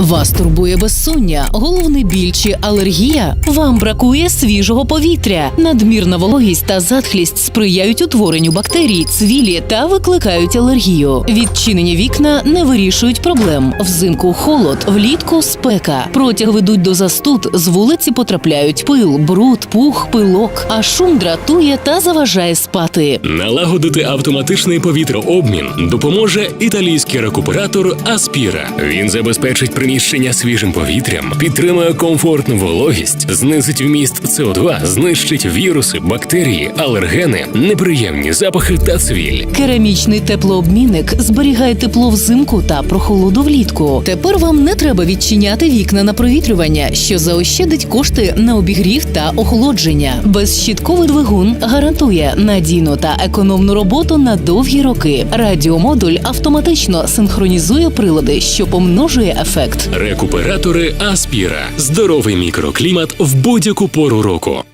Вас турбує безсоння, головний біль чи алергія? Вам бракує свіжого повітря. Надмірна вологість та затхлість сприяють утворенню бактерій, цвілі та викликають алергію. Відчинені вікна не вирішують проблем. Взимку холод, влітку спека. Протяг ведуть до застуд. З вулиці потрапляють пил, бруд, пух, пилок. А шум дратує та заважає спати. Налагодити автоматичний повітрообмін допоможе італійський рекуператор Аспіра. Він забезпечить приміщення свіжим повітрям, підтримує комфортну вологість, знизить вміст СО2, знищить віруси, бактерії, алергени, неприємні запахи та цвіль. Керамічний теплообмінник зберігає тепло взимку та прохолоду влітку. Тепер вам не треба відчиняти вікна на провітрювання, що заощадить кошти на обігрів та охолодження. Безщітковий двигун гарантує надійну та економну роботу на довгі роки. Радіомодуль автоматично синхронізує прилади, що помножує ефект. Рекуператори Аспіра. Здоровий мікроклімат в будь-яку пору року.